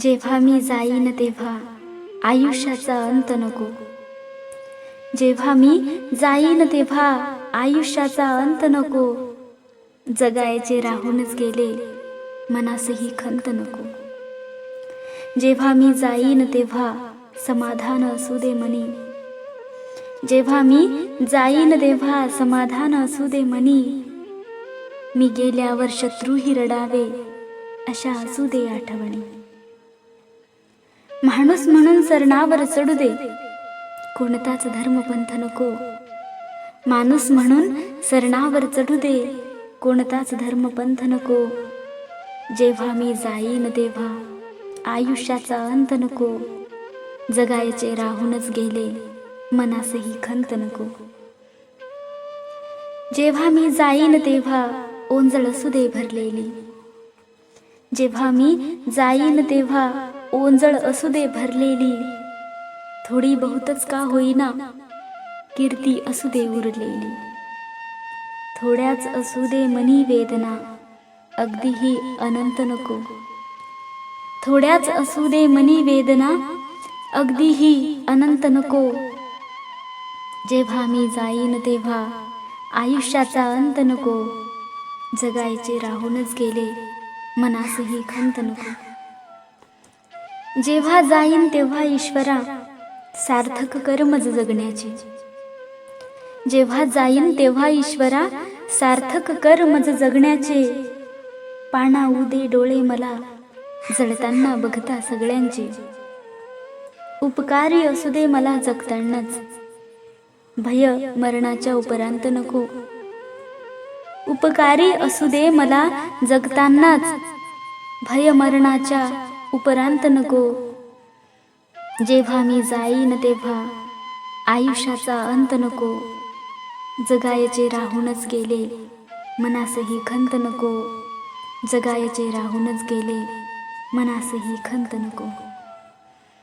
जेव्हा मी जाईन तेव्हा आयुष्याचा अंत नको. जेव्हा मी जाईन तेव्हा आयुष्याचा अंत नको. जगायचे राहूनच गेले मनासही खंत नको. जेव्हा मी जाईन तेव्हा समाधान असू दे मनी. जेव्हा मी जाईन तेव्हा समाधान असू दे मनी. मी गेल्यावर शत्रूही रडावे अशा असू दे आठवणी. माणूस म्हणून सरणावर चढू दे. कोणताच धर्मपंथ नको. माणूस म्हणून सरणावर चढू दे. कोणताच धर्मपंथ नको. जेव्हा मी जाईन तेव्हा आयुष्याचा अंत नको. जगायचे राहूनच गेले मनासही खंत नको. जेव्हा मी जाईन तेव्हा ओंजळ असू दे भरलेली. जेव्हा मी जाईन तेव्हा ओंजळ असू दे भरलेली. थोडी बहुतच का होईना कीर्ती असू दे उरलेली. थोड्याच असू दे मनी वेदना अगदीही अनंत नको. थोड्याच असू दे मनी वेदना अगदीही अनंत नको. जेव्हा मी जाईन तेव्हा आयुष्याचा अंत नको. जगायचे राहूनच गेले मनासही खंत नको. जेव्हा जाईन तेव्हा ईश्वरा सार्थक कर मज जगण्याचे. जेव्हा जाईन तेव्हा ईश्वरा सार्थक कर मज जगण्याचे. पाना उदे डोळे मला जळताना बघता सगळ्यांचे. उपकारी असू दे मला जगतानाच. भय मरणाच्या उपरांत नको. उपकारी असू दे मला जगतानाच. भय मरणाच्या उपरांत नको. जेव्हा मी जाईन तेव्हा आयुष्याचा अंत नको. जगायचे राहूनच गेले मनासही खंत नको. जगायचे राहूनच गेले मनासही खंत नको.